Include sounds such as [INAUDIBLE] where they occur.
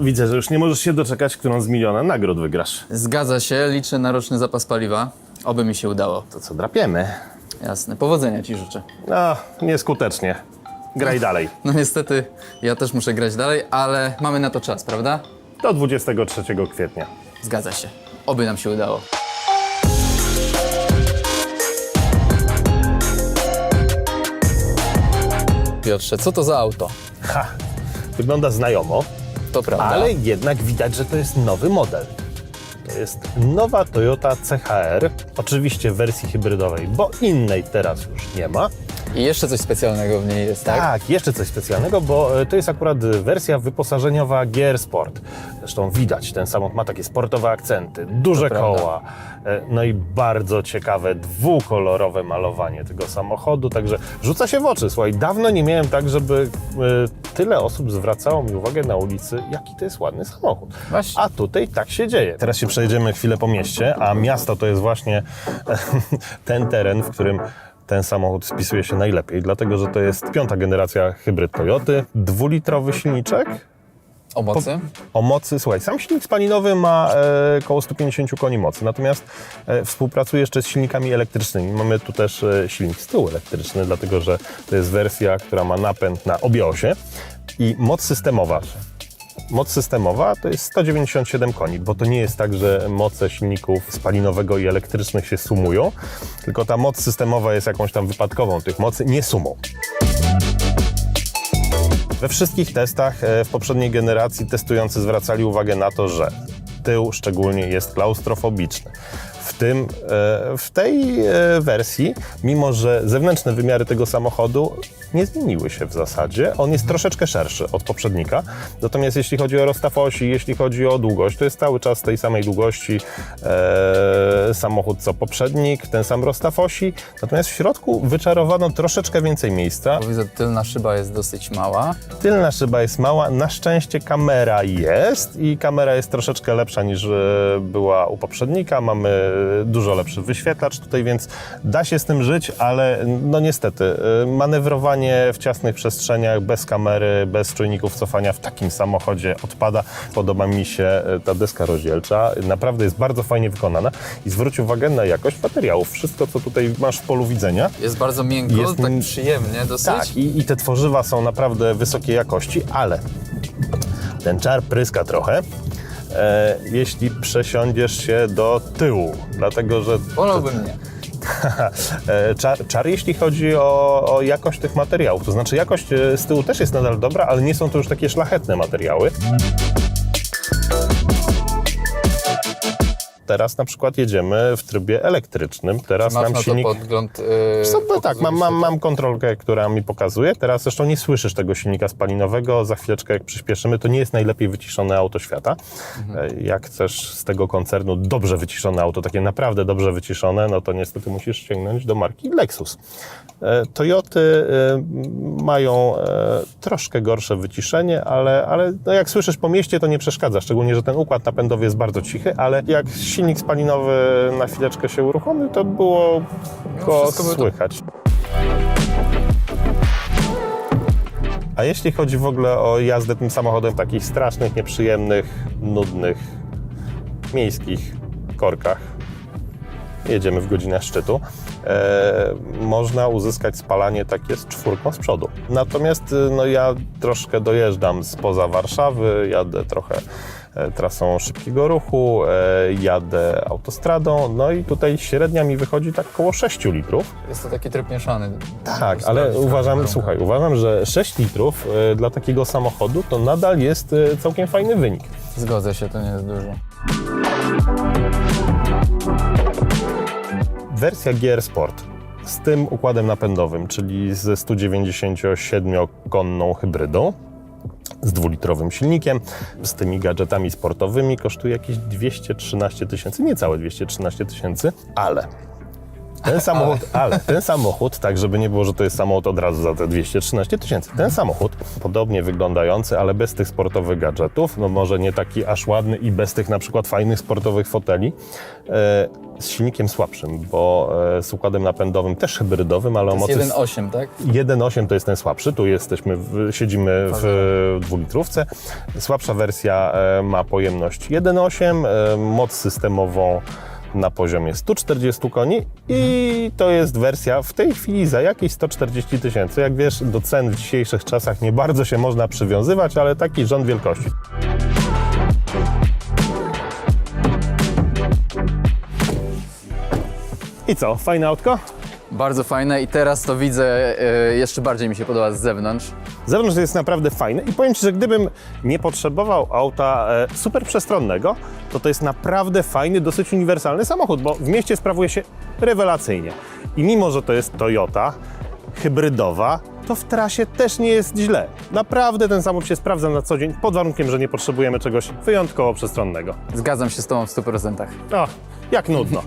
widzę, że już nie możesz się doczekać, którą z miliona nagród wygrasz. Zgadza się, liczę na roczny zapas paliwa. Oby mi się udało. To co, drapiemy? Jasne. Powodzenia ci życzę. No, nieskutecznie. Graj dalej. [LAUGHS] No niestety, ja też muszę grać dalej, ale mamy na to czas, prawda? Do 23 kwietnia. Zgadza się. Oby nam się udało. Piotrze, co to za auto? Ha! Wygląda znajomo, To prawda. ale jednak widać, że to jest nowy model. To jest nowa Toyota CHR, oczywiście w wersji hybrydowej, bo innej teraz już nie ma. I jeszcze coś specjalnego w niej jest, tak? Tak, jeszcze coś specjalnego, bo e, to jest akurat wersja wyposażeniowa Gear Sport. Zresztą widać, ten samochód ma takie sportowe akcenty, duże koła, e, no i bardzo ciekawe dwukolorowe malowanie tego samochodu, także rzuca się w oczy. Słuchaj, dawno nie miałem tak, żeby e, tyle osób zwracało mi uwagę na ulicy, jaki to jest ładny samochód. Właśnie. A tutaj tak się dzieje. Teraz się przejedziemy chwilę po mieście, a miasto to jest właśnie [LAUGHS] ten teren, w którym ten samochód spisuje się najlepiej, dlatego że to jest piąta generacja hybryd Toyoty, dwulitrowy silniczek O mocy? o mocy, słuchaj, sam silnik spalinowy ma e, około 150 koni mocy, natomiast e, współpracuje jeszcze z silnikami elektrycznymi. Mamy tu też e, silnik z tyłu elektryczny, dlatego że to jest wersja, która ma napęd na obie osie i moc systemowa. Moc systemowa to jest 197 koni, bo to nie jest tak, że moce silników spalinowego i elektrycznych się sumują, tylko ta moc systemowa jest jakąś tam wypadkową tych mocy, nie sumą. We wszystkich testach e, w poprzedniej generacji testujący zwracali uwagę na to, że tył szczególnie jest klaustrofobiczny. W tym, e, w tej e, wersji, mimo że zewnętrzne wymiary tego samochodu nie zmieniły się w zasadzie, on jest troszeczkę szerszy od poprzednika. Natomiast jeśli chodzi o rozstaw osi, jeśli chodzi o długość, to jest cały czas tej samej długości e, samochód co poprzednik, ten sam rozstaw osi. Natomiast w środku wyczarowano troszeczkę więcej miejsca. Widzę, tylna szyba jest dosyć mała. Tylna szyba jest mała, na szczęście kamera jest i kamera jest troszeczkę lepsza niż była u poprzednika. Mamy dużo lepszy wyświetlacz tutaj, więc da się z tym żyć, ale no niestety e, manewrowanie w ciasnych przestrzeniach bez kamery, bez czujników cofania w takim samochodzie odpada. Podoba mi się e, ta deska rozdzielcza, naprawdę jest bardzo fajnie wykonana i zwróć uwagę na jakość materiałów. Wszystko, co tutaj masz w polu widzenia, Jest bardzo miękko, Jest tak przyjemnie dosyć. tak, i, i te tworzywa są naprawdę wysokiej jakości, ale ten czar pryska trochę, e, jeśli przesiądziesz się do tyłu, dlatego że Wolałbym nie. [LAUGHS] e, czar, czar jeśli chodzi o, o jakość tych materiałów, to znaczy jakość e, z tyłu też jest nadal dobra, ale nie są to już takie szlachetne materiały. Teraz na przykład jedziemy w trybie elektrycznym. Teraz na silnik... podgląd. Yy, tak, mam, mam, mam kontrolkę, która mi pokazuje. Teraz zresztą nie słyszysz tego silnika spalinowego. Za chwileczkę, jak przyspieszymy, to nie jest najlepiej wyciszone auto świata. E, Jak chcesz z tego koncernu dobrze wyciszone auto, takie naprawdę dobrze wyciszone, no to niestety musisz sięgnąć do marki Lexus. E, Toyoty e, mają troszkę gorsze wyciszenie, ale, ale no jak słyszysz po mieście, to nie przeszkadza. Szczególnie, że ten układ napędowy jest bardzo cichy, ale jak silnik spalinowy na chwileczkę się uruchomił, to było go było to- słychać. A jeśli chodzi w ogóle o jazdę tym samochodem w takich strasznych, nieprzyjemnych, nudnych, miejskich korkach, jedziemy w godzinę szczytu, e, można uzyskać spalanie takie z czwórką z przodu. Natomiast y, no, ja troszkę dojeżdżam spoza Warszawy, jadę trochę trasą szybkiego ruchu, e, jadę autostradą, no i tutaj średnia mi wychodzi tak około 6 litrów. Jest to taki tryb mieszany. Tak, Sprawdzić ale uważam, słuchaj, uważam, że 6 litrów e, dla takiego samochodu to nadal jest e, całkiem fajny wynik. Zgodzę się, to nie jest dużo. Wersja GR Sport z tym układem napędowym, czyli ze 197-konną hybrydą, z dwulitrowym silnikiem, z tymi gadżetami sportowymi kosztuje jakieś 213 tysięcy, niecałe 213 tysięcy, ale Ten samochód, [LAUGHS] ale ten samochód, tak żeby nie było, że to jest samochód od razu za te 213 tysięcy. Ten samochód, podobnie wyglądający, ale bez tych sportowych gadżetów, no może nie taki aż ładny i bez tych na przykład fajnych sportowych foteli, e, z silnikiem słabszym, bo e, z układem napędowym też hybrydowym, ale o To mocy... jest 1.8, tak? 1.8 to jest ten słabszy, tu jesteśmy, w, siedzimy w dwulitrówce. Słabsza wersja e, ma pojemność 1.8, e, moc systemową na poziomie 140 koni i to jest wersja w tej chwili za jakieś 140 tysięcy. Jak wiesz, do cen w dzisiejszych czasach nie bardzo się można przywiązywać, ale taki rząd wielkości. I co, fajne autko? Bardzo fajne i teraz to widzę, e, jeszcze bardziej mi się podoba z zewnątrz. Z zewnątrz jest naprawdę fajne i powiem Ci, że gdybym nie potrzebował auta e, super przestronnego, to to jest naprawdę fajny, dosyć uniwersalny samochód, bo w mieście sprawuje się rewelacyjnie. I mimo, że to jest Toyota hybrydowa, to w trasie też nie jest źle. Naprawdę ten samochód się sprawdza na co dzień, pod warunkiem, że nie potrzebujemy czegoś wyjątkowo przestronnego. Zgadzam się z Tobą w 100%. O, jak nudno.